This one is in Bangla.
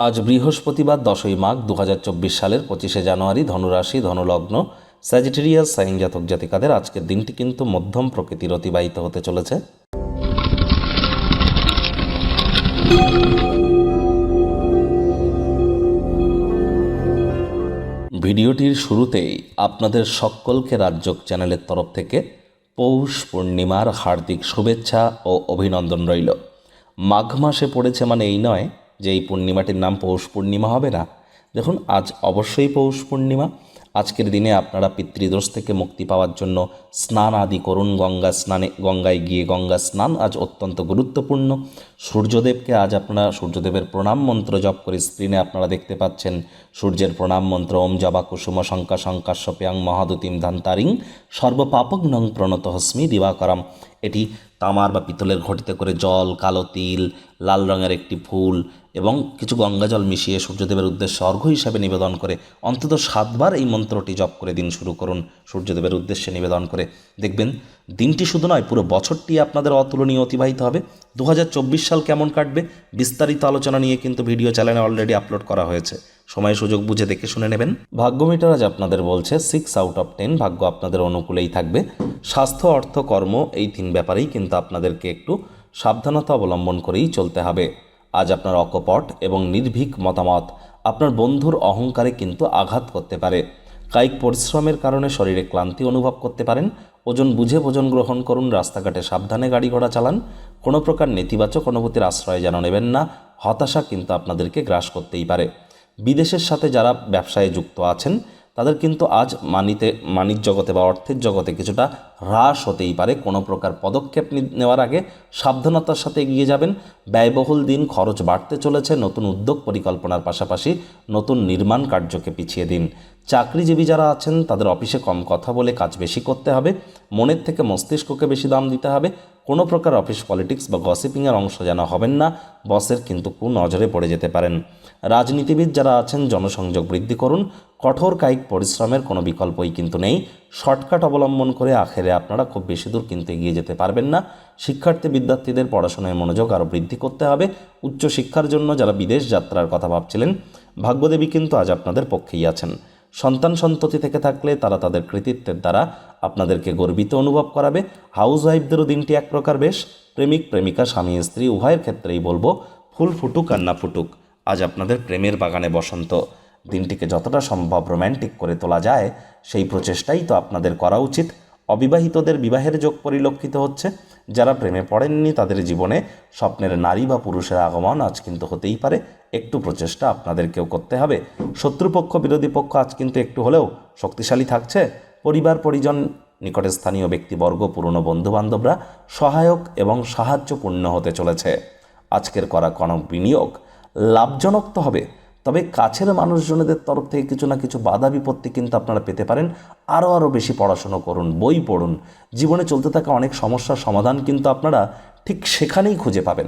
আজ বৃহস্পতিবার দশই মাঘ দু হাজার চব্বিশ সালের পঁচিশে জানুয়ারি ধনুরাশি, ধনুলগ্ন স্যাজিটেরিয়াস সাইন জাতক জাতিকাদের আজকের দিনটি কিন্তু মধ্যম প্রকৃতির অতিবাহিত হতে চলেছে। ভিডিওটির শুরুতেই আপনাদের সকলকে রাজ্যক চ্যানেলের তরফ থেকে পৌষ পূর্ণিমার হার্দিক শুভেচ্ছা ও অভিনন্দন রইল। মাঘ মাসে পড়েছে মানে এই নয় যে এই পূর্ণিমাটির নাম পৌষ পূর্ণিমা হবে না। দেখুন, আজ অবশ্যই পৌষ পূর্ণিমা। আজকের দিনে আপনারা পিতৃদোষ থেকে মুক্তি পাওয়ার জন্য স্নান আদি করুন। গঙ্গা স্নানে, গঙ্গায় গিয়ে গঙ্গা স্নান আজ অত্যন্ত গুরুত্বপূর্ণ। সূর্যদেবকে আজ আপনারা সূর্যদেবের প্রণাম মন্ত্র জপ করে স্ক্রিনে আপনারা দেখতে পাচ্ছেন, সূর্যের প্রণাম মন্ত্র, ওম জবা কুসুম, শঙ্কা শঙ্কাশ্যপ্যাং মহাদুতিম ধান্তারিং সর্বপাপগ্নং প্রণত হস্মি দিবাকরম। এটি তামার বা পিতলের ঘটিতে করে জল, কালো তিল, লাল রঙের একটি ফুল এবং কিছু গঙ্গা জল মিশিয়ে সূর্যদেবের উদ্দেশ্যে অর্ঘ হিসাবে নিবেদন করে। অন্তত সাতবার এই মন্ত্রটি জপ করে দিন শুরু করুন, সূর্যদেবের উদ্দেশ্যে নিবেদন করে। দেখবেন, দিনটি শুধু নয়, পুরো বছরটি আপনাদের অতুলনীয় অতিবাহিত হবে। দু হাজার চব্বিশ সাল কেমন কাটবে, বিস্তারিত আলোচনা নিয়ে কিন্তু ভিডিও চ্যানেলে অলরেডি আপলোড করা হয়েছে। সময়, সুযোগ বুঝে দেখে শুনে নেবেন। ভাগ্য মিটার আজ আপনাদের বলছে সিক্স আউট অফ টেন ভাগ্য আপনাদের অনুকূলেই থাকবে। স্বাস্থ্য, অর্থ, কর্ম, এই তিন ব্যাপারেই কিন্তু আপনাদেরকে একটু সাবধানতা অবলম্বন করেই চলতে হবে। আজ আপনার অকপট এবং নির্ভীক মতামত আপনার বন্ধুর অহংকারে কিন্তু আঘাত করতে পারে। কায়িক পরিশ্রমের কারণে শরীরে ক্লান্তি অনুভব করতে পারেন। ওজন বুঝে ভোজন গ্রহণ করুন, রাস্তাঘাটে সাবধানে গাড়ি ঘোড়া চালান। কোনো প্রকার নেতিবাচক অনুভূতির আশ্রয় যেন নেবেন না, হতাশা কিন্তু আপনাদেরকে গ্রাস করতেই পারে। বিদেশের সাথে যারা ব্যবসায় যুক্ত আছেন, তাদের কিন্তু আজ মানিতে মানির জগতে বা অর্থের জগতে কিছুটা হ্রাস হতেই পারে। কোনো প্রকার পদক্ষেপ নেওয়ার আগে সাবধানতার সাথে এগিয়ে যাবেন। ব্যয়বহুল দিন, খরচ বাড়তে চলেছে। নতুন উদ্যোগ পরিকল্পনার পাশাপাশি নতুন নির্মাণ কার্যকে পিছিয়ে দিন। চাকরিজীবী যারা আছেন, তাদের অফিসে কম কথা বলে কাজ বেশি করতে হবে, মনের থেকে মস্তিষ্ককে বেশি দাম দিতে হবে। কোনো প্রকার অফিস পলিটিক্স বা গসিপিংয়ের অংশ যেন হবেন না, বসের কিন্তু কু নজরে পড়ে যেতে পারেন। রাজনীতিবিদ যারা আছেন, জনসংযোগ বৃদ্ধি করুন, কঠোর কায়িক পরিশ্রমের কোনো বিকল্পই কিন্তু নেই। শর্টকাট অবলম্বন করে আখেরে আপনারা খুব বেশি দূর কিন্তু এগিয়ে যেতে পারবেন না। শিক্ষার্থী বিদ্যার্থীদের পড়াশোনায় মনোযোগ আরও বৃদ্ধি করতে হবে। উচ্চশিক্ষার জন্য যারা বিদেশ যাত্রার কথা ভাবছিলেন, ভাগ্যদেবী কিন্তু আজ আপনাদের পক্ষেই আছেন। সন্তান সন্ততি থেকে থাকলে তারা তাদের কৃতিত্বের দ্বারা আপনাদেরকে গর্বিত অনুভব করাবে। হাউস ওয়াইফদেরও দিনটি এক প্রকার বেশ। প্রেমিক, প্রেমিকা, স্বামী, স্ত্রী, উভয়ের ক্ষেত্রেই বলব, ফুল ফুটুক আর না ফুটুক, আজ আপনাদের প্রেমের বাগানে বসন্ত। দিনটিকে যতটা সম্ভব রোম্যান্টিক করে তোলা যায়, সেই প্রচেষ্টাই তো আপনাদের করা উচিত। অবিবাহিতদের বিবাহের যোগ পরিলক্ষিত হচ্ছে। যারা প্রেমে পড়েননি তাদের জীবনে স্বপ্নের নারী বা পুরুষের আগমন আজ কিন্তু হতেই পারে। একটু প্রচেষ্টা আপনাদেরকেও করতে হবে। শত্রুপক্ষ, বিরোধী পক্ষ আজ কিন্তু একটু হলেও শক্তিশালী থাকছে। পরিবার, পরিজন, নিকটে স্থানীয় ব্যক্তিবর্গ, পুরনো বন্ধুবান্ধবরা সহায়ক এবং সাহায্যপূর্ণ হতে চলেছে। আজকের করা কোনো বিনিয়োগ লাভজনক তো হবে। তবে কাছের মানুষজনদের তরফ থেকে কিছু না কিছু বাধা বিপত্তি কিন্তু আপনারা পেতে পারেন। আরও আরও বেশি পড়াশুনো করুন, বই পড়ুন। জীবনে চলতে থাকা অনেক সমস্যার সমাধান কিন্তু আপনারা ঠিক সেখানেই খুঁজে পাবেন।